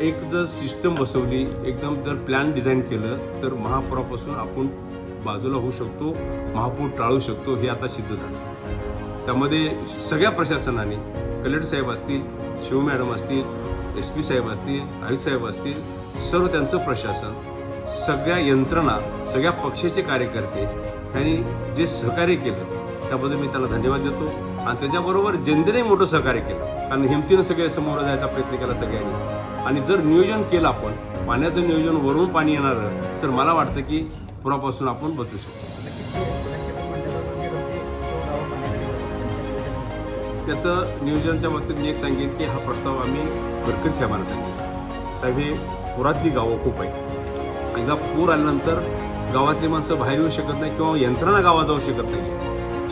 एक जर सिस्टम बसवली एकदम जर प्लॅन डिझाईन केलं तर महापुरापासून आपण बाजूला होऊ शकतो महापूर टाळू शकतो हे आता सिद्ध झालं. त्यामध्ये सगळ्या प्रशासनाने कलेक्टर साहेब असतील शिव मॅडम असतील एस पी साहेब असतील आयुक्त साहेब असतील सर्व त्यांचं प्रशासन सगळ्या यंत्रणा सगळ्या पक्षाचे कार्यकर्ते यांनी जे सहकार्य केलं त्याबद्दल मी त्याला धन्यवाद देतो. आणि त्याच्याबरोबर जनतेने मोठं सहकार्य केलं. कारण हिमतीनं सगळे समोर जायचा प्रयत्न केला सगळ्यांनी. आणि जर नियोजन केलं आपण पाण्याचं नियोजन वरून पाणी येणार तर मला वाटतं की पुरापासून आपण बचू शकतो. त्याचं नियोजनच्या बाबतीत मी एक सांगेन की हा प्रस्ताव आम्ही गडकरी साहेबांना सांगितला. साहेब हे पुरातली गावं खूप आहेत. एकदा पूर आल्यानंतर गावातली माणसं बाहेर येऊ शकत नाही किंवा यंत्रणा गावात जाऊ शकत नाही.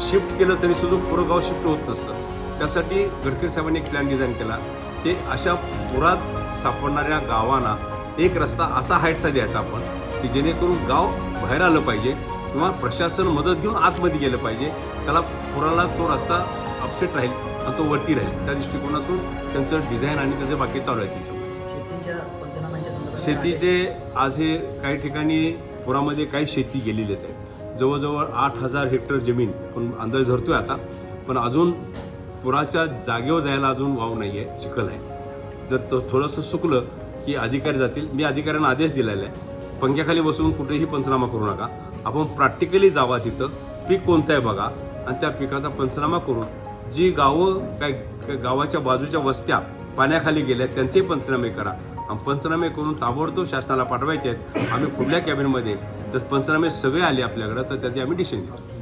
शिफ्ट केलं तरी सुद्धा पुरं गाव शिफ्ट होत नसतं. त्यासाठी गडकरी साहेबांनी एक प्लॅन डिझाईन केला. ते अशा पुरात सापडणाऱ्या गावांना एक रस्ता असा हाईटचा द्यायचा आपण की जेणेकरून गाव बाहेर आलं पाहिजे किंवा प्रशासन मदत घेऊन आतमध्ये गेलं पाहिजे. त्याला पुराला तो रस्ता अपसेट राहील आणि तो वरती राहील. त्या दृष्टिकोनातून त्यांचं डिझाईन आणि त्याचे बाकी चालू आहे संदर्भात शेतीचे आज हे काही ठिकाणी पुरामध्ये काही शेती गेलेलीच आहे जवळजवळ आठ हजार हेक्टर जमीन पण अंदाज आहे आता. पण अजून पुराच्या जागेवर जायला अजून वाव नाही आहे चिखल आहे. जर तो थोडंसं सुकलं की अधिकारी जातील. मी अधिकाऱ्यांना आदेश दिलेला आहे. पंख्याखाली बसून कुठेही पंचनामा करू नका. आपण प्रॅक्टिकली जावा तिथं. पीक कोणतं आहे बघा. आणि त्या पिकाचा पंचनामा करून जी गावं काय काय गावाच्या बाजूच्या वस्त्या पाण्याखाली गेल्या त्यांचेही पंचनामे करा. आणि पंचनामे करून ताबडतोब शासनाला पाठवायचे आहेत. आम्ही पुढल्या कॅबिनमध्ये तर पंचनामे सगळे आले आपल्याकडं तर त्याची आम्ही डिसिजन घेतो